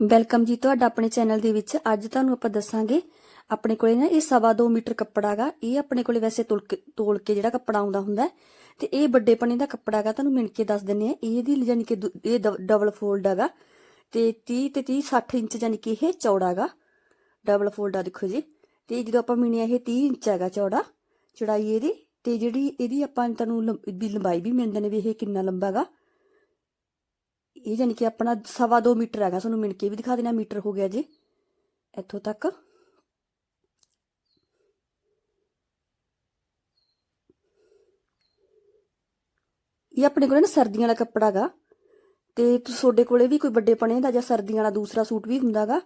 Welcome ਜੀ ਤੁਹਾਡਾ ਆਪਣੇ ਚੈਨਲ ਦੇ ਵਿੱਚ। ਅੱਜ ਤੁਹਾਨੂੰ ਆਪਾਂ ਦੱਸਾਂਗੇ ਆਪਣੇ ਕੋਲੇ ਨਾ ਇਹ ਸਵਾ ਦੋ ਮੀਟਰ ਕੱਪੜਾ ਹੈਗਾ ਇਹ ਆਪਣੇ ਕੋਲੇ ਵੈਸੇ ਤੋਲ ਕੇ ਤੋਲ ਕੇ ਜਿਹੜਾ ਕੱਪੜਾ ਆਉਂਦਾ ਹੁੰਦਾ ਹੈ, ਤੇ ਇਹ ਵੱਡੇ ਪਣੇ ਦਾ ਕੱਪੜਾ ਹੈਗਾ ਤੁਹਾਨੂੰ ਮਿਣ ਕੇ ਦੱਸ ਦਿੰਨੇ ਆ ਇਹਦੀ ਯਾਨੀ ਕਿ ਦੁ- ਇਹ ਡਬਲ ਫੋਲਡ ਹੈਗਾ ਤੇ 30 ਤੇ 30 60 ਇੰਚ ਯਾਨੀ ਕਿ ਇਹ ਚੌੜਾ ਹੈਗਾ ਡਬਲ ਫੋਲਡ ਆ ਦੇਖੋ ਜੀ। ਤੇ ਜਦੋਂ ਆਪਾਂ ਮਿਣਿਆ ਇਹ 30 ਇੰਚ ਹੈਗਾ ਚੌੜਾ ਚੌੜਾਈ ਇਹਦੀ ਤੇ ਜਿਹੜੀ ਇਹਦੀ ਆਪਾਂ ਤੁਹਾਨੂੰ ਲੰਬ- ਦੀ ਲੰਬਾਈ ਵੀ ਮਿਣ ਦਿੰਦੇ ਵੀ ਇਹ ਕਿੰਨਾ ਲੰਬਾ ਹੈਗਾ ਇਹ ਜਾਨੀ ਕਿ ਆਪਣਾ ਸਵਾ ਦੋ ਮੀਟਰ ਹੈਗਾ, ਤੁਹਾਨੂੰ ਮਿਣ ਕੇ ਵੀ ਦਿਖਾ ਦੇਣਾ, ਮੀਟਰ ਹੋ ਗਿਆ ਜੀ। ਇੱਥੋਂ ਤੱਕ। ਇਹ ਆਪਣੇ ਕੋਲ ਨਾ ਸਰਦੀਆਂ ਵਾਲਾ ਕੱਪੜਾ ਹੈਗਾ ਤੇ ਤੁਹਾਡੇ ਕੋਲੇ ਵੀ ਕੋਈ ਵੱਡੇ ਪਣੇ ਦਾ ਜਾਂ ਸਰਦੀਆਂ ਵਾਲਾ ਦੂਸਰਾ ਸੂਟ ਵੀ ਹੁੰਦਾਗਾ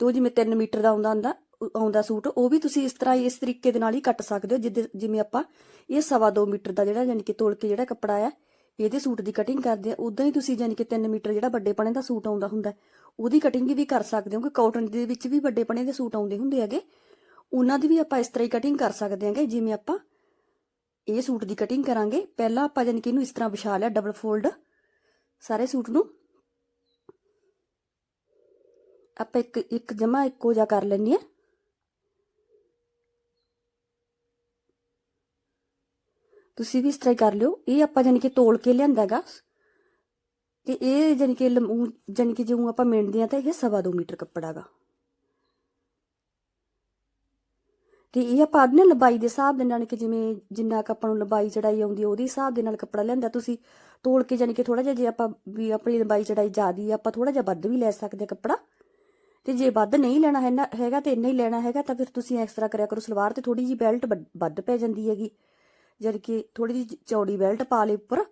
ਤੇ ਉਹ ਜਿਵੇਂ 3 ਮੀਟਰ ਦਾ ਆਉਂਦਾ ਹੁੰਦਾ, ਆਉਂਦਾ ਸੂਟ, ਉਹ ਵੀ ਤੁਸੀਂ ਇਸ ਤਰ੍ਹਾਂ ਹੀ ਇਸ ਤਰੀਕੇ ਦੇ ਨਾਲ ਹੀ ਕੱਟ ਸਕਦੇ ਹੋ, ਜਿੱਦੇ ਜਿਵੇਂ ਆਪਾਂ ਇਹ ਸਵਾ ਦੋ ਮੀਟਰ ਦਾ ਜਿਹੜਾ ਯਾਨੀ ਕਿ ਤੋਲ ਕੇ ਜਿਹੜਾ ਕੱਪੜਾ ਆ ਇਹਦੇ ਸੂਟ ਦੀ ਕਟਿੰਗ ਕਰਦੇ ਆ ਉਦਾਂ ਹੀ ਤੁਸੀਂ ਯਾਨੀ ਕਿ 3 ਮੀਟਰ ਜਿਹੜਾ ਵੱਡੇ ਪਣੇ ਦਾ ਸੂਟ ਆਉਂਦਾ ਹੁੰਦਾ ਉਹਦੀ ਕਟਿੰਗ ਵੀ ਕਰ ਸਕਦੇ ਹੋ ਕਿ ਕਾਟਨ ਦੇ ਵਿੱਚ ਵੀ ਵੱਡੇ ਪਣੇ ਦੇ ਸੂਟ ਆਉਂਦੇ ਹੁੰਦੇ ਹੈਗੇ। ਉਹਨਾਂ ਦੀ ਵੀ ਆਪਾਂ ਇਸ ਤਰ੍ਹਾਂ ਹੀ ਕਟਿੰਗ ਕਰ ਸਕਦੇ ਹਾਂਗੇ, ਜਿਵੇਂ ਆਪਾਂ ਇਹ ਸੂਟ ਦੀ ਕਟਿੰਗ ਕਰਾਂਗੇ। ਪਹਿਲਾਂ ਆਪਾਂ ਯਾਨੀ ਕਿ ਇਹਨੂੰ ਇਸ ਤਰ੍ਹਾਂ ਵਿਛਾ ਲਿਆ ਡਬਲ ਫੋਲਡ ਸਾਰੇ ਸੂਟ ਨੂੰ। ਆਪਾਂ ਇੱਕ ਇੱਕ ਜਮਾ ਇੱਕੋ ਜਿਹਾ ਕਰ ਲੈਣੀ ਹੈ। ਤੁਸੀਂ ਵੀ ਇਸ ਤਰ੍ਹਾਂ ਕਰ ਲਿਓ। ਇਹ ਆਪਾਂ ਜਾਨੀ ਕਿ ਤੋਲ ਕੇ ਲਿਆਂਦਾਗਾ ਤੇ ਇਹ ਜਾਨੀ ਕਿ ਲੰਮੂ ਜਾਨੀ ਕਿ ਜਿਉਂ ਆਪਾਂ ਮਿਣਦੇ ਆ ਤਾਂ ਇਹ ਸਵਾ ਦੋ ਮੀਟਰ ਕੱਪੜਾਗਾ ਤੇ ਇਹ ਆਪਾਂ ਆਪਣੀ ਲੰਬਾਈ ਦੇ ਹਿਸਾਬ ਦੇ ਨਾਲ ਕਿ ਜਿਵੇਂ ਜਿੰਨਾ ਕੁ ਆਪਾਂ ਨੂੰ ਲੰਬਾਈ ਚੜਾਈ ਆਉਂਦੀ ਹੈ ਉਹਦੇ ਹਿਸਾਬ ਦੇ ਨਾਲ ਕੱਪੜਾ ਲਿਆਂਦਾ। ਤੁਸੀਂ ਤੋਲ ਕੇ ਜਾਨੀ ਕਿ ਥੋੜਾ ਜਿਹਾ ਜੇ ਆਪਾਂ ਵੀ ਆਪਣੀ ਲੰਬਾਈ ਚੜਾਈ ਜ਼ਿਆਦੀ ਆ, ਆਪਾਂ ਥੋੜਾ ਜਿਹਾ ਵੱਧ ਵੀ ਲੈ ਸਕਦੇ ਕੱਪੜਾ। ਤੇ ਜੇ ਵੱਧ ਨਹੀਂ ਲੈਣਾ ਹੈ ਨਾ, ਹੈਗਾ ਤੇ ਇੰਨਾ ਹੀ ਲੈਣਾ ਹੈਗਾ ਤਾਂ ਫਿਰ ਤੁਸੀਂ ਇਸ ਕਰਿਆ ਕਰੋ। ਸਲਵਾਰ ਤੇ ਥੋੜੀ ਜੀ ਬੈਲਟ ਵੱਧ ਪੈ ਜਾਂਦੀ ਹੈਗੀ। ਯਾਨੀ ਕਿ ਥੋੜੀ ਜਿਹੀ ਚੌੜੀ ਬੈਲਟ ਪਾ ਲੇ ਉੱਪਰ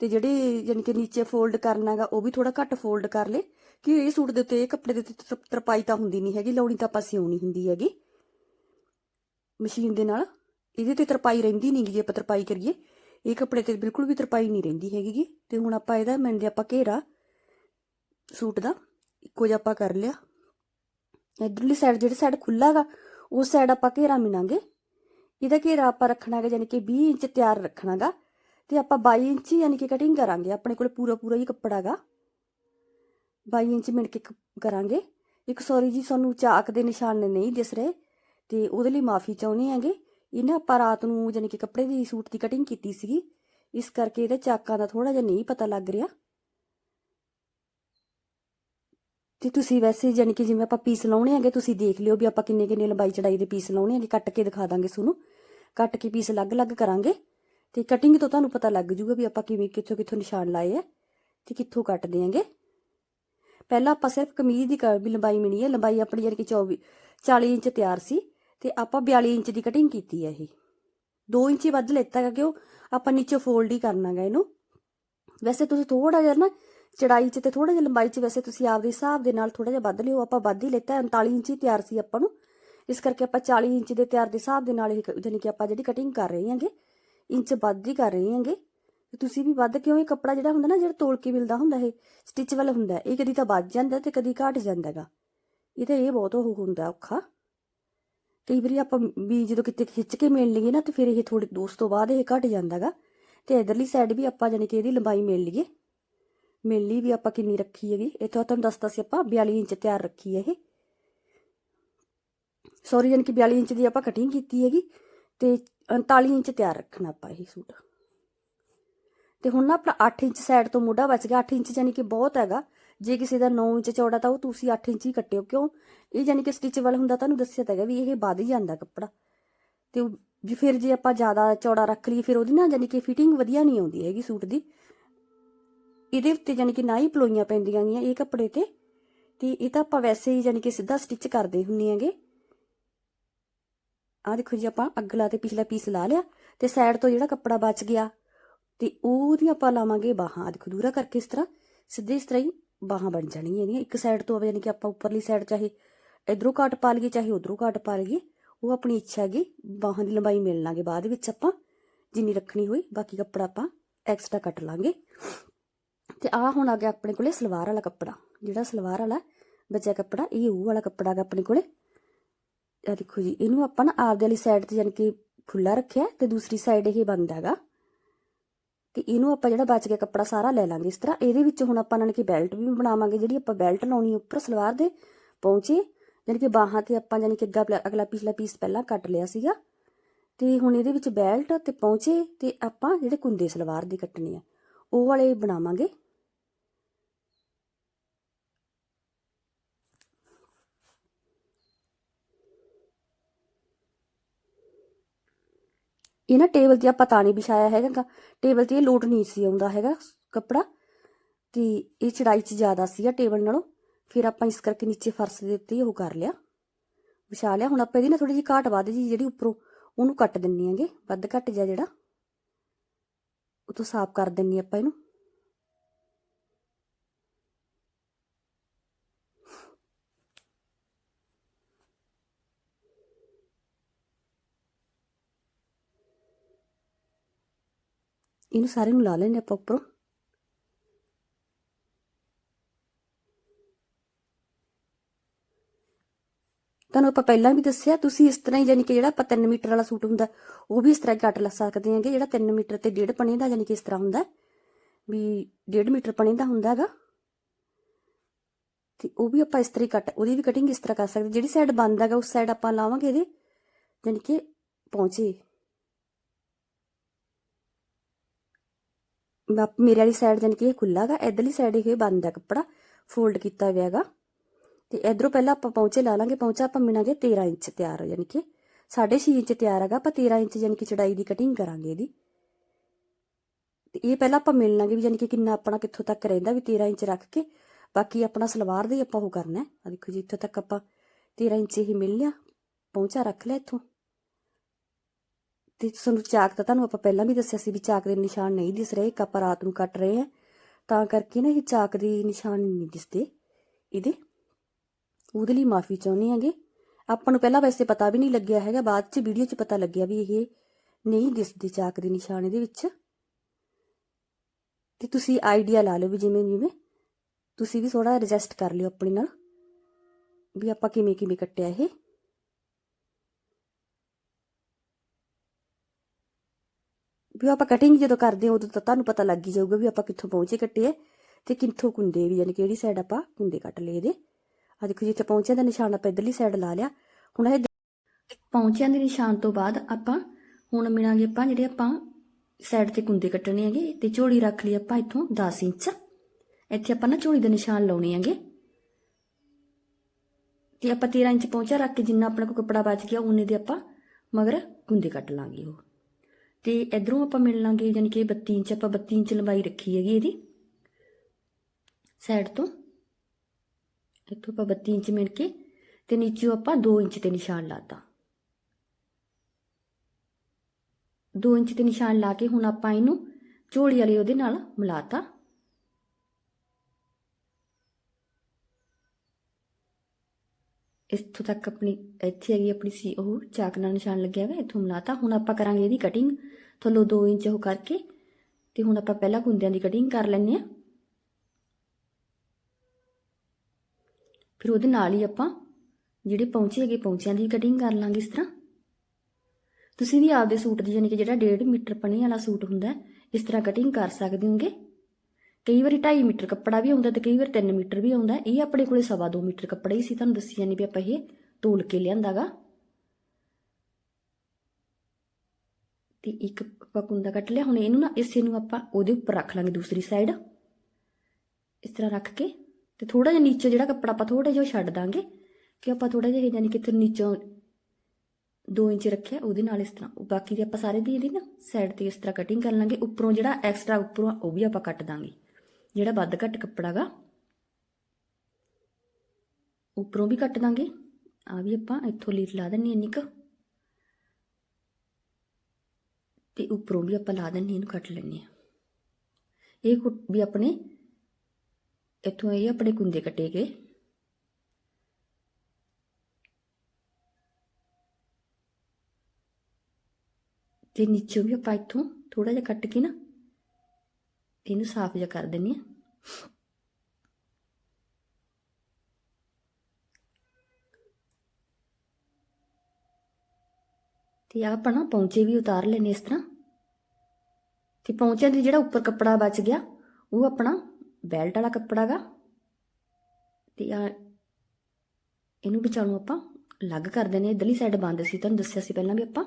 ਤੇ ਜਿਹੜੇ ਯਾਨੀ ਕਿ ਨੀਚੇ ਫੋਲਡ ਕਰਨਾ ਹੈਗਾ ਉਹ ਵੀ ਥੋੜਾ ਘੱਟ ਫੋਲਡ ਕਰ ਲੇ ਕਿ ਇਹ ਸੂਟ ਦੇ ਉੱਤੇ, ਇਹ ਕੱਪੜੇ ਦੇ ਉੱਤੇ ਤਰ- ਤਰਪਾਈ ਤਾਂ ਹੁੰਦੀ ਨਹੀਂ ਹੈਗੀ ਲਾਉਣੀ ਤਾਂ ਆਪਾਂ ਸਿਉਣੀ ਹੁੰਦੀ ਹੈਗੀ। ਮਸ਼ੀਨ ਦੇ ਨਾਲ ਇਹਦੇ ਤੇ ਤਰਪਾਈ ਰਹਿੰਦੀ ਨਹੀਂ ਗੀ ਜੇ ਆਪਾਂ ਤਰਪਾਈ ਕਰੀਏ, ਇਹ ਕੱਪੜੇ ਤੇ ਬਿਲਕੁਲ ਵੀ ਤਰਪਾਈ ਨਹੀਂ ਰਹਿੰਦੀ ਹੈਗੀ ਗੀ ਤੇ ਹੁਣ ਆਪਾਂ ਇਹਦਾ ਮੰਨਦੇ ਆਪਾਂ ਘੇਰਾ ਸੂਟ ਦਾ, ਇੱਕੋ ਜਿਹਾ ਆਪਾਂ ਕਰ ਲਿਆ। ਇਧਰਲੀ ਸਾਈਡ ਜਿਹੜੀ ਸਾਈਡ ਖੁੱਲਾ ਹੈਗਾ ਉਸ ਸਾਈਡ ਆਪਾਂ ਘੇਰਾ ਮਿਣਾਂਗੇ ਇਹਦਾ ਘੇਰਾ ਆਪਾਂ ਰੱਖਣਾ ਹੈਗਾ ਯਾਨੀ ਕਿ 20 ਇੰਚ ਤਿਆਰ ਰੱਖਣਾਗਾ। ਤੇ ਆਪਾਂ 22 ਇੰਚ ਯਾਨੀ ਕਿ ਕਟਿੰਗ ਕਰਾਂਗੇ, ਆਪਣੇ ਕੋਲ ਪੂਰਾ ਪੂਰਾ ਹੀ ਕੱਪੜਾ ਹੈਗਾ 22 ਇੰਚ ਮਿਣ ਕੇ ਕਰਾਂਗੇ। ਇੱਕ ਸੌਰੀ ਜੀ, ਸਾਨੂੰ ਚਾਕ ਦੇ ਨਿਸ਼ਾਨ ਨਹੀਂ ਦਿਸ ਰਹੇ, ਤੇ ਉਹਦੇ ਲਈ ਮਾਫੀ ਚਾਹੁੰਦੇ ਹੈਗੇ। ਇਹ ਨਾ ਆਪਾਂ ਰਾਤ ਨੂੰ ਯਾਨੀ ਕਿ ਕੱਪੜੇ ਦੀ ਸੂਟ ਦੀ ਕਟਿੰਗ ਕੀਤੀ ਸੀਗੀ। ਇਸ ਕਰਕੇ ਇਹਦੇ ਚਾਕਾਂ ਦਾ ਥੋੜਾ ਜਿਹਾ ਨਹੀਂ ਪਤਾ ਲੱਗ ਰਿਹਾ। ਤੇ ਤੁਸੀਂ ਵੈਸੇ ਯਾਨੀ ਕਿ ਜਿਵੇਂ ਆਪਾਂ ਪੀਸ ਲਾਉਣੇ ਹੈਗੇ, ਤੁਸੀਂ ਦੇਖ ਲਿਓ ਵੀ ਆਪਾਂ ਕਿੰਨੇ ਕਿੰਨੇ ਲੰਬਾਈ ਚੜਾਈ ਦੇ ਪੀਸ ਲਾਉਣੇ ਹੈਗੇ। ਕੱਟ ਕੇ ਦਿਖਾ ਦਾਂਗੇ ਤੁਹਾਨੂੰ। ਕੱਟ ਕੇ ਪੀਸ ਅਲੱਗ-ਅਲੱਗ ਕਰਾਂਗੇ ਤੇ ਕਟਿੰਗ ਤੋਂ ਤੁਹਾਨੂੰ ਪਤਾ ਲੱਗ ਜੂਗਾ ਵੀ ਆਪਾਂ ਕਿਵੇਂ ਕਿੱਥੋਂ ਕਿੱਥੋਂ ਨਿਸ਼ਾਨ ਲਾਏ ਆ ਤੇ ਕਿੱਥੋਂ ਕੱਟ ਆਂਗੇ ਪਹਿਲਾਂ ਆਪਾਂ ਸਿਰਫ ਕਮੀਜ਼ ਦੀ ਕ- ਵੀ ਲੰਬਾਈ ਮਿਣੀ ਹੈ ਲੰਬਾਈ ਆਪਣੀ ਯਾਨੀ ਕਿ 24 40 ਇੰਚ ਤਿਆਰ ਸੀ ਤੇ ਆਪਾਂ 42 ਇੰਚ ਦੀ ਕਟਿੰਗ ਕੀਤੀ ਹੈ ਇਹ। 2 ਇੰਚ ਹੀ ਵੱਧ ਲੈਤਾ ਹੈਗਾ ਕਿ ਉਹ ਆਪਾਂ ਨੀਚੇ ਫੋਲਡ ਹੀ ਕਰਨਾਗਾ ਇਹਨੂੰ। ਵੈਸੇ ਤੁਸੀਂ ਥੋੜਾ ਜਿਹਾ ਨਾ ਚੜਾਈ 'ਚ ਤੇ ਥੋੜਾ ਜਿਹਾ ਲੰਬਾਈ 'ਚ ਵੈਸੇ ਤੁਸੀਂ ਆਪਦੇ ਹਿਸਾਬ ਦੇ ਨਾਲ ਥੋੜਾ ਜਿਹਾ ਵੱਧ ਲਿਓ, ਆਪਾਂ ਵੱਧ ਹੀ ਲੈਤਾ 39 ਇੰਚ ਹੀ ਤਿਆਰ ਸੀ ਆਪਾਂ ਨੂੰ। ਇਸ ਕਰਕੇ ਆਪਾਂ 40 ਇੰਚ ਦੇ ਤਿਆਰ ਦੇ ਹਿਸਾਬ ਦੇ ਨਾਲ ਇਹ ਕ- ਯਾਨੀ ਕਿ ਆਪਾਂ ਜਿਹੜੀ ਕਟਿੰਗ ਕਰ ਰਹੇ ਹਾਂਗੇ, ਇੰਚ ਵੱਧ ਹੀ ਕਰ ਰਹੇ ਹਾਂਗੇ। ਤੇ ਤੁਸੀਂ ਵੀ ਵੱਧ ਕਿਉਂ ਇਹ ਕੱਪੜਾ ਜਿਹੜਾ ਹੁੰਦਾ ਨਾ, ਜਿਹੜਾ ਤੋਲ ਕੇ ਮਿਲਦਾ ਹੁੰਦਾ ਇਹ ਸਟਿਚ ਵਾਲਾ ਹੁੰਦਾ, ਇਹ ਕਦੀ ਤਾਂ ਵੱਧ ਜਾਂਦਾ ਤੇ ਕਦੀ ਘਟ ਜਾਂਦਾਗਾ ਇਹ ਤਾਂ ਇਹ ਬਹੁਤ ਉਹ ਹੁੰਦਾ ਔਖਾ। ਕਈ ਵਾਰੀ ਆਪਾਂ ਵੀ ਜਦੋਂ ਕਿਤੇ ਖਿੱਚ ਕੇ ਮਿਲ ਲਈਏ ਨਾ, ਤੇ ਫਿਰ ਇਹ ਥੋੜੇ ਦੋਸਤ ਤੋਂ ਬਾਅਦ ਇਹ ਘਟ ਜਾਂਦਾਗਾ ਤੇ ਇਧਰਲੀ ਸਾਈਡ ਵੀ ਆਪਾਂ ਜਾਨੀ ਕਿ ਇਹਦੀ ਲੰਬਾਈ ਮਿਲ ਲਈਏ। ਮਿਲ ਲਈ ਵੀ ਆਪਾਂ ਕਿੰਨੀ ਰੱਖੀ ਹੈਗੀ ਤਾਂ ਤੁਹਾਨੂੰ ਦੱਸਦਾ ਸੀ ਆਪਾਂ 42 ਇੰਚ ਤਿਆਰ ਰੱਖੀ ਹੈ ਇਹ। ਸੌਰੀ ਜਾਨੀ ਕਿ 42 ਇੰਚ ਦੀ ਆਪਾਂ ਕਟਿੰਗ ਕੀਤੀ ਹੈਗੀ ਤੇ 39 ਇੰਚ ਤਿਆਰ ਰੱਖਣਾ ਆਪਾਂ ਇਹ ਸੂਟ। ਤੇ ਹੁਣ ਨਾ ਆਪਣਾ 8 ਇੰਚ ਸਾਈਡ ਤੋਂ ਮੋਢਾ ਬਚ ਗਿਆ। 8 ਇੰਚ ਯਾਨੀ ਕਿ ਬਹੁਤ ਹੈਗਾ। ਜੇ ਕਿਸੇ ਦਾ 9 ਇੰਚ ਚੌੜਾ ਤਾਂ ਉਹ ਤੁਸੀਂ 8 ਇੰਚ ਹੀ ਕੱਟਿਓ। ਕਿਉਂ? ਇਹ ਯਾਨੀ ਕਿ ਸਟਿਚ ਵਾਲਾ ਹੁੰਦਾ ਤੁਹਾਨੂੰ ਦੱਸਿਆ ਤਾਂ ਹੈਗਾ ਵੀ ਇਹ ਵੱਧ ਹੀ ਜਾਂਦਾ ਕੱਪੜਾ। ਤੇ ਵੀ ਫਿਰ ਜੇ ਆਪਾਂ ਜ਼ਿਆਦਾ ਚੌੜਾ ਰੱਖ ਲਈਏ ਫਿਰ ਉਹਦੀ ਨਾ ਯਾਨੀ ਕਿ ਫਿਟਿੰਗ ਵਧੀਆ ਨਹੀਂ ਆਉਂਦੀ ਹੈਗੀ ਸੂਟ ਦੀ। ਇਹਦੇ ਉੱਤੇ ਯਾਨੀ ਕਿ ਨਾ ਹੀ ਪਲੋਈਆਂ ਪੈਂਦੀਆਂ ਗੀਆਂ ਇਹ ਕੱਪੜੇ ਤੇ। ਤੇ ਇਹ ਤਾਂ ਆਪਾਂ ਵੈਸੇ ਹੀ ਯਾਨੀ ਕਿ ਸਿੱਧਾ ਸਟਿਚ ਕਰਦੇ ਹੁੰਨੇ ਆਂਗੇ ਆ ਦੇਖੋ ਜੀ ਆਪਾਂ ਅਗਲਾ ਤੇ ਪਿਛਲਾ ਪੀਸ ਲਾ ਲਿਆ ਤੇ ਸਾਈਡ ਤੋਂ ਜਿਹੜਾ ਕੱਪੜਾ ਬਚ ਗਿਆ ਤੇ ਉਹਦੀਆਂ ਆਪਾਂ ਲਾਵਾਂਗੇ ਬਾਹਾਂ। ਆਹ ਦੇਖੋ ਦੂਰਾ ਕਰਕੇ ਇਸ ਤਰ੍ਹਾਂ ਸਿੱਧੇ ਇਸ ਤਰ੍ਹਾਂ ਹੀ ਬਾਹਾਂ ਬਣ ਜਾਣਗੀਆਂ ਇਹਦੀਆਂ। ਇੱਕ ਸਾਈਡ ਤੋਂ ਯਾਨੀ ਕਿ ਆਪਾਂ ਉੱਪਰਲੀ ਸਾਈਡ ਚਾਹੇ ਇਧਰੋਂ ਕਾਟ ਪਾ ਲਈਏ ਚਾਹੇ ਉਧਰੋਂ ਕਾਟ ਪਾ ਲਈਏ, ਉਹ ਆਪਣੀ ਇੱਛਾ ਹੈਗੀ ਬਾਹਾਂ ਦੀ ਲੰਬਾਈ ਮਿਲ ਲਾਂਗੇ। ਬਾਅਦ ਵਿੱਚ ਆਪਾਂ ਜਿੰਨੀ ਰੱਖਣੀ ਹੋਈ ਬਾਕੀ ਕੱਪੜਾ ਆਪਾਂ ਐਕਸਟਰਾ ਕੱਟ ਲਾਂਗੇ। ਤੇ ਆ ਹੁਣ ਆ ਗਿਆ ਆਪਣੇ ਕੋਲੇ ਸਲਵਾਰ ਵਾਲਾ ਕੱਪੜਾ। ਜਿਹੜਾ ਸਲਵਾਰ ਵਾਲਾ ਬਚਿਆ ਕੱਪੜਾ, ਇਹ ਉਹ ਵਾਲਾ ਕੱਪੜਾ ਹੈਗਾ ਆਪਣੇ ਕੋਲੇ। ਆ ਦੇਖੋ ਜੀ, ਇਹਨੂੰ ਆਪਾਂ ਨਾ ਆਪਦੇ ਵਾਲੀ ਸਾਈਡ ਤੇ ਯਾਨੀ ਕਿ ਖੁੱਲਾ ਰੱਖਿਆ ਤੇ ਦੂਸਰੀ ਸਾਈਡ ਇਹ ਬੰਦ ਹੈਗਾ। ਤੇ ਇਹਨੂੰ ਆਪਾਂ ਜਿਹੜਾ ਬਚ ਗਿਆ ਕੱਪੜਾ ਸਾਰਾ ਲੈ ਲਾਂਗੇ। ਇਸ ਤਰ੍ਹਾਂ ਇਹਦੇ ਵਿੱਚ ਹੁਣ ਆਪਾਂ ਯਾਨੀ ਕਿ ਬੈਲਟ ਵੀ ਬਣਾਵਾਂਗੇ, ਜਿਹੜੀ ਆਪਾਂ ਬੈਲਟ ਲਾਉਣੀ ਉੱਪਰ ਸਲਵਾਰ ਦੇ ਪਹੁੰਚੇ ਯਾਨੀ ਕਿ ਬਾਹਾਂ ਤੇ ਆਪਾਂ ਯਾਨੀ ਕਿ ਅੱਗਾ ਅਗਲਾ ਪਿਛਲਾ ਪੀਸ ਪਹਿਲਾਂ ਕੱਟ ਲਿਆ ਸੀਗਾ। ਤੇ ਹੁਣ ਇਹਦੇ ਵਿੱਚ ਬੈਲਟ ਤੇ ਪਹੁੰਚੇ ਤੇ ਆਪਾਂ ਜਿਹੜੇ ਕੁੰਦੇ ਸਲਵਾਰ ਦੀ ਕੱਟਣੀ ਆ, ਉਹ ਵਾਲੇ ਬਣਾਵਾਂਗੇ। ਇਹ ਨਾ ਟੇਬਲ ਤੇ ਆਪਾਂ ਤਾਂ ਨਹੀਂ ਵਿਛਾਇਆ ਹੈਗਾ ਟੇਬਲ ਤੇ ਇਹ ਲੋਟ ਨਹੀਂ ਸੀ ਆਉਂਦਾ ਹੈਗਾ ਕੱਪੜਾ। ਤੇ ਇਹ ਚੜਾਈ 'ਚ ਜ਼ਿਆਦਾ ਸੀਗਾ ਟੇਬਲ ਨਾਲੋਂ। ਫਿਰ ਆਪਾਂ ਇਸ ਕਰਕੇ ਨੀਚੇ ਫਰਸ਼ ਦੇ ਉੱਤੇ ਹੀ ਉਹ ਕਰ ਲਿਆ। ਵਿਛਾ ਲਿਆ। ਹੁਣ ਆਪਾਂ ਇਹਦੀ ਨਾ ਥੋੜੀ ਜਿਹੀ ਘਾਟ ਵੱਧ ਜੀ, ਜਿਹੜੀ ਉੱਪਰੋਂ ਉਹਨੂੰ ਕੱਟ ਦਿੰਨੀ ਆਂਗੇ ਵੱਧ ਘੱਟ ਜਾ ਜਿਹੜਾ। ਉਹ ਤੋਂ ਸਾਫ਼ ਕਰ ਦਿੰਨੀ ਆਪਾਂ ਇਹਨੂੰ। ਇਹਨੂੰ ਸਾਰੇ ਨੂੰ ਲਾ ਲੈਣੇ ਆਪਾਂ ਉੱਪਰੋਂ। ਤੁਹਾਨੂੰ ਆਪਾਂ ਪਹਿਲਾਂ ਵੀ ਦੱਸਿਆ, ਤੁਸੀਂ ਇਸ ਤਰ੍ਹਾਂ ਹੀ ਯਾਨੀ ਕਿ ਜਿਹੜਾ ਆਪਾਂ 3 ਮੀਟਰ ਵਾਲਾ ਸੂਟ ਹੁੰਦਾ, ਉਹ ਵੀ ਇਸ ਤਰ੍ਹਾਂ ਹੀ ਕੱਟ ਲਾ ਸਕਦੇ ਹਾਂਗੇ, ਜਿਹੜਾ 3 ਮੀਟਰ ਤੇ 1.5 ਪਣੇ ਦਾ ਯਾਨੀ ਕਿ ਇਸ ਤਰ੍ਹਾਂ ਹੁੰਦਾ ਵੀ 1.5 ਮੀਟਰ ਪਣੇ ਦਾ ਹੁੰਦਾ ਹੈਗਾ। ਤੇ ਉਹ ਵੀ ਆਪਾਂ ਇਸ ਤਰ੍ਹਾਂ ਹੀ ਕੱਟ, ਉਹਦੀ ਵੀ ਕਟਿੰਗ ਇਸ ਤਰ੍ਹਾਂ ਕਰ ਸਕਦੇ, ਜਿਹੜੀ ਸਾਈਡ ਬੰਦ ਹੈਗਾ, ਉਸ ਸਾਈਡ ਆਪਾਂ ਲਾਵਾਂਗੇ ਇਹਦੇ ਯਾਨੀ ਕਿ ਪਹੁੰਚੇ। ਮੇਰੇ ਵਾਲੀ ਸਾਈਡ ਯਾਨੀ ਕਿ ਇਹ ਖੁੱਲਾ ਹੈਗਾ, ਇਧਰਲੀ ਸਾਈਡ ਇਹ ਬੰਦ ਹੈ ਕੱਪੜਾ ਫੋਲਡ ਕੀਤਾ ਹੋਇਆ ਹੈਗਾ। ਤੇ ਇਧਰੋਂ ਪਹਿਲਾਂ ਆਪਾਂ ਪਹੁੰਚੇ ਲਾ ਲਾਂਗੇ ਪਹੁੰਚਾ ਆਪਾਂ ਮਿਣਾਂਗੇ 13 ਇੰਚ ਤਿਆਰ ਯਾਨੀ ਕਿ 6.5 ਇੰਚ ਤਿਆਰ ਹੈਗਾ, ਆਪਾਂ 13 ਇੰਚ ਯਾਨੀ ਕਿ ਚੜਾਈ ਦੀ ਕਟਿੰਗ ਕਰਾਂਗੇ ਇਹਦੀ। ਤੇ ਇਹ ਪਹਿਲਾਂ ਆਪਾਂ ਮਿਲ ਲਾਂਗੇ ਵੀ ਯਾਨੀ ਕਿ ਕਿੰਨਾ ਆਪਣਾ ਕਿੱਥੋਂ ਤੱਕ ਰਹਿੰਦਾ ਵੀ 13 ਇੰਚ ਰੱਖ ਕੇ, ਬਾਕੀ ਆਪਣਾ ਸਲਵਾਰ ਦੇ ਹੀ ਆਪਾਂ ਉਹ ਕਰਨਾ ਆ ਦੇਖੋ ਜੀ, ਇੱਥੋਂ ਤੱਕ ਆਪਾਂ 13 ਇੰਚ ਹੀ ਮਿਲ ਲਿਆ ਪਹੁੰਚਾ ਰੱਖ ਲਿਆ ਇੱਥੋਂ। ਤੇ ਤੁਹਾਨੂੰ ਚਾਕ ਤਾਂ ਤੁਹਾਨੂੰ ਆਪਾਂ ਪਹਿਲਾਂ ਵੀ ਦੱਸਿਆ ਸੀ ਵੀ ਚਾਕ ਦੇ ਨਿਸ਼ਾਨ ਨਹੀਂ ਦਿਸ ਰਹੇ, ਇੱਕ ਆਪਾਂ ਰਾਤ ਨੂੰ ਕੱਟ ਰਹੇ ਆ ਤਾਂ ਕਰਕੇ ਨਾ ਇਹ ਚਾਕ ਦੇ ਨਿਸ਼ਾਨ ਨਹੀਂ ਦਿਸਦੇ। ਇਹਦੇ ਉਹਦੇ ਲਈ ਮਾਫੀ ਚਾਹੁੰਦੇ ਆਂਗੇ ਆਪਾਂ ਨੂੰ ਪਹਿਲਾਂ ਵੈਸੇ ਪਤਾ ਵੀ ਨਹੀਂ ਲੱਗਿਆ ਹੈਗਾ, ਬਾਅਦ 'ਚ ਵੀਡੀਓ 'ਚ ਪਤਾ ਲੱਗਿਆ ਵੀ ਇਹ ਨਹੀਂ ਦਿਸਦੇ ਚਾਕ ਦੇ ਨਿਸ਼ਾਨ ਇਹਦੇ ਵਿੱਚ। ਤੇ ਤੁਸੀਂ ਆਈਡੀਆ ਲਾ ਲਓ ਵੀ ਜਿਵੇਂ ਜਿਵੇਂ, ਤੁਸੀਂ ਵੀ ਥੋੜਾ ਐਡਜਸਟ ਕਰ ਲਿਓ ਆਪਣੇ ਨਾਲ, ਵੀ ਆਪਾਂ ਕਿਵੇਂ ਕਿਵੇਂ ਕੱਟਿਆ ਇਹ। ਵੀ ਆਪਾਂ ਕਟਿੰਗ ਜਦੋਂ ਕਰਦੇ ਹਾਂ, ਉਦੋਂ ਤਾਂ ਤੁਹਾਨੂੰ ਪਤਾ ਲੱਗ ਹੀ ਜਾਊਗਾ ਵੀ ਆਪਾਂ ਕਿੱਥੋਂ ਪਹੁੰਚੇ ਕੱਟੇ ਤੇ ਕਿੱਥੋਂ ਕੁੰਦੇ ਵੀ, ਯਾਨੀ ਕਿਹੜੀ ਸਾਈਡ ਆਪਾਂ ਕੁੰਦੇ ਕੱਟ ਲਏ ਇਹਦੇ। ਆ ਦੇਖੋ ਜਿੱਥੇ ਪਹੁੰਚਿਆ ਦਾ ਨਿਸ਼ਾਨ ਆਪਾਂ ਇਧਰਲੀ ਸਾਈਡ ਲਾ ਲਿਆ। ਹੁਣ ਇਹ ਪਹੁੰਚਿਆਂ ਦੇ ਨਿਸ਼ਾਨ ਤੋਂ ਬਾਅਦ ਆਪਾਂ ਹੁਣ ਮਿਲਾਂਗੇ ਆਪਾਂ ਜਿਹੜੇ ਆਪਾਂ ਸਾਈਡ ਤੇ ਕੁੰਦੇ ਕੱਟਣੇ ਹੈਗੇ, ਤੇ ਝੋਲੀ ਰੱਖ ਲਈ ਆਪਾਂ ਇੱਥੋਂ 10 ਇੰਚ। ਇੱਥੇ ਆਪਾਂ ਨਾ ਝੋਲੀ ਦੇ ਨਿਸ਼ਾਨ ਲਾਉਣੇ ਹੈਗੇ। ਤੇ ਆਪਾਂ 13 ਇੰਚ ਪਹੁੰਚਾ ਰੱਖ ਕੇ ਜਿੰਨਾ ਆਪਣਾ ਕੋਲ ਕੱਪੜਾ ਬਚ ਗਿਆ, ਉਹਨੇ ਦੇ ਆਪਾਂ ਮਗਰ ਕੁੰਦੇ ਕੱਟ ਲਾਂਗੇ ਉਹ। ਤੇ ਇਧਰੋਂ ਆਪਾਂ ਮਿਲ ਲਾਂਗੇ ਯਾਨੀ ਕਿ 32 ਇੰਚ, ਆਪਾਂ 32 ਇੰਚ ਲੰਬਾਈ ਰੱਖੀ ਹੈਗੀ ਇਹਦੀ। ਸਾਈਡ ਤੋਂ। ਇੱਥੋਂ ਆਪਾਂ 32 ਇੰਚ ਮਿਣ ਕੇ ਤੇ ਨੀਚੇ ਆਪਾਂ 2 ਇੰਚ ਤੇ ਨਿਸ਼ਾਨ ਲਾਤਾ। 2 ਇੰਚ ਤੇ ਨਿਸ਼ਾਨ ਲਾ ਕੇ ਹੁਣ ਆਪਾਂ ਇਹਨੂੰ ਝੋਲੀ ਵਾਲੇ ਉਹਦੇ ਨਾਲ ਮਿਲਾਤਾ। ਇੱਥੋਂ ਤੱਕ ਆਪਣੀ, ਇੱਥੇ ਹੈਗੀ ਆਪਣੀ ਸੀ ਉਹ ਚਾਕ ਨਾਲ ਨਿਸ਼ਾਨ ਲੱਗਿਆ ਹੋਇਆ, ਇੱਥੋਂ ਮਿਲਾਤਾ। ਹੁਣ ਆਪਾਂ ਕਰਾਂਗੇ ਇਹਦੀ ਕਟਿੰਗ ਥੱਲੋਂ 2 ਇੰਚ ਉਹ ਕਰਕੇ, ਤੇ ਹੁਣ ਆਪਾਂ ਪਹਿਲਾਂ ਗੁੰਦਿਆਂ ਦੀ ਕਟਿੰਗ ਕਰ ਲੈਂਦੇ ਆ ਫਿਰ ਉਹਦੇ ਨਾਲ ਹੀ ਆਪਾਂ ਜਿਹੜੇ ਪਹੁੰਚੇ ਹੈਗੇ ਪਹੁੰਚਿਆਂ ਦੀ ਕਟਿੰਗ ਕਰ ਲਾਂਗੇ ਇਸ ਤਰ੍ਹਾਂ। ਤੁਸੀਂ ਵੀ ਆਪਦੇ ਸੂਟ ਦੀ, ਯਾਨੀ ਕਿ ਜਿਹੜਾ 1.5 ਮੀਟਰ ਪਣੇ ਵਾਲਾ ਸੂਟ ਹੁੰਦਾ, ਇਸ ਤਰ੍ਹਾਂ ਕਟਿੰਗ ਕਰ ਸਕਦੇ ਹੋਗੇ। ਕਈ ਵਾਰੀ 2.5 ਮੀਟਰ ਕੱਪੜਾ ਵੀ ਆਉਂਦਾ ਤੇ ਕਈ ਵਾਰ 3 ਮੀਟਰ ਵੀ ਆਉਂਦਾ ਇਹ ਆਪਣੇ ਕੋਲੇ ਸਵਾ 2 ਮੀਟਰ ਕੱਪੜਾ ਹੀ ਸੀ ਤੁਹਾਨੂੰ ਦੱਸੀ ਜਾਨੀ ਵੀ ਆਪਾਂ ਇਹ ਤੋਲ ਕੇ ਲਿਆਂਦਾਗਾ। ਤੇ ਇੱਕ ਆਪਾਂ ਕੁੰਦਾ ਕੱਟ ਲਿਆ ਹੁਣ ਇਹਨੂੰ ਨਾ ਇਸੇ ਨੂੰ ਆਪਾਂ ਉਹਦੇ ਉੱਪਰ ਰੱਖ ਲਾਂਗੇ ਦੂਸਰੀ ਸਾਈਡ ਇਸ ਤਰ੍ਹਾਂ ਰੱਖ ਕੇ ਤੇ ਥੋੜਾ ਜਿਹਾ ਨੀਚੇ ਜਿਹੜਾ ਕੱਪੜਾ ਆਪਾਂ ਥੋੜਾ ਜਿਹਾ ਛੱਡ ਦਾਂਗੇ ਕਿ ਆਪਾਂ ਥੋੜਾ ਜਿਹਾ ਯਾਨੀ ਕਿ ਇੱਥੇ ਨੀਚੋਂ 2 ਇੰਚ ਰੱਖਿਆ ਉਹਦੇ ਨਾਲ ਇਸ ਤਰ੍ਹਾਂ ਬਾਕੀ ਦੇ ਆਪਾਂ ਸਾਰੇ ਦੀ ਇਹਦੀ ਨਾ ਸਾਈਡ ਤੇ ਇਸ ਤਰ੍ਹਾਂ ਕਟਿੰਗ ਕਰ ਲਾਂਗੇ ਉੱਪਰੋਂ ਜਿਹੜਾ ਐਕਸਟਰਾ ਉੱਪਰੋਂ ਆ, ਉਹ ਵੀ ਆਪਾਂ ਕੱਟ ਦਾਂਗੇ। ਜਿਹੜਾ ਵੱਧ ਘੱਟ ਕੱਪੜਾ ਗਾ, ਉੱਪਰੋਂ ਵੀ ਕੱਟ ਦਾਂਗੇ। ਆ ਵੀ ਆਪਾਂ ਇੱਥੋਂ ਲੀਰ ਲਾ ਦਿੰਨੀ ਇੰਨੀ ਕੁ ਤੇ ਉੱਪਰੋਂ ਵੀ ਆਪਾਂ ਲਾ ਦਿੰਨੀ ਇਹਨੂੰ ਕੱਟ ਲੈਣੇ ਆ। ਇਹ ਕੁ- ਵੀ ਆਪਣੇ ਇੱਥੋਂ ਇਹ ਆਪਣੇ ਕੁੰਦੇ ਕੱਟੇ ਗਏ। ਤੇ ਨੀਚੇ ਵੀ ਆਪਾਂ ਇੱਥੋਂ ਥੋੜਾ ਜਿਹਾ ਕੱਟ ਕੇ ਨਾ ਇਹਨੂੰ ਸਾਫ਼ ਜਿਹਾ ਕਰ ਦਿੰਨੀ ਆ। ਤੇ ਆਹ ਆਪਾਂ ਨਾ ਪੌਂਚੇ ਵੀ ਉਤਾਰ ਲੈਣੇ ਇਸ ਤਰ੍ਹਾਂ। ਤੇ ਪੌਂਚਿਆਂ ਦੇ ਜਿਹੜਾ ਉੱਪਰ ਕੱਪੜਾ ਬਚ ਗਿਆ, ਉਹ ਆਪਣਾ ਬੈਲਟ ਵਾਲਾ ਕੱਪੜਾ ਗਾ। ਤੇ ਆ ਇਹਨੂੰ ਵਿਚਾਲੋਂ ਆਪਾਂ ਅਲੱਗ ਕਰ ਦਿੰਦੇ ਹਾਂ। ਇਧਰਲੀ ਸਾਈਡ ਬੰਦ ਸੀ, ਤੁਹਾਨੂੰ ਦੱਸਿਆ ਸੀ ਪਹਿਲਾਂ ਵੀ ਆਪਾਂ।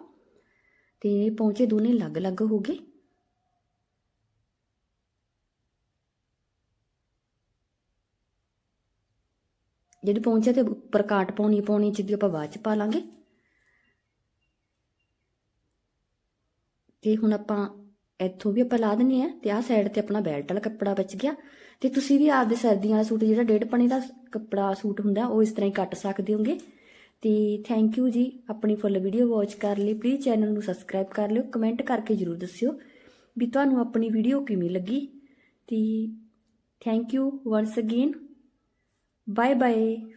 ਤੇ ਪੌਂਚੇ ਦੋਨੇ ਅਲੱਗ-ਅਲੱਗ ਹੋ ਗਏ। ਜਿਹੜੀ ਪਹੁੰਚਿਆ ਤੇ ਉੱਪਰ ਕਾਟ ਪਾਉਣੀ ਪਾਉਣੀ ਜਿਹਦੀ ਆਪਾਂ ਬਾਅਦ ਚ ਪਾ ਲਾਂਗੇ। ਤੇ ਹੁਣ ਆਪਾਂ ਇੱਥੋਂ ਵੀ ਆਪਾਂ ਲਾ ਦਿੰਨੇ ਆ ਤੇ ਆਹ ਸਾਈਡ ਤੇ ਆਪਣਾ ਬੈਲਟ ਵਾਲਾ ਕੱਪੜਾ ਬਚ ਗਿਆ। ਤੇ ਤੁਸੀਂ ਵੀ ਆਪਦੇ ਸਰਦੀਆਂ ਵਾਲਾ ਸੂਟ ਜਿਹੜਾ ਡੇਢ ਪਣੀ ਦਾ ਕੱਪੜਾ ਸੂਟ ਹੁੰਦਾ, ਉਹ ਇਸ ਤਰ੍ਹਾਂ ਹੀ ਕੱਟ ਸਕਦੇ ਹੋਗੇ। ਤੇ ਥੈਂਕ ਯੂ ਜੀ, ਆਪਣੀ ਫੁੱਲ ਵੀਡੀਓ ਵਾਚ ਕਰ ਲਈ। ਪਲੀਜ਼ ਚੈਨਲ ਨੂੰ ਸਬਸਕ੍ਰਾਈਬ ਕਰ ਲਿਓ। ਕਮੈਂਟ ਕਰਕੇ ਜਰੂਰ ਦੱਸਿਓ ਵੀ ਤੁਹਾਨੂੰ ਆਪਣੀ ਵੀਡੀਓ ਕਿਵੇਂ ਲੱਗੀ। ਤੇ thank you once again bye-bye.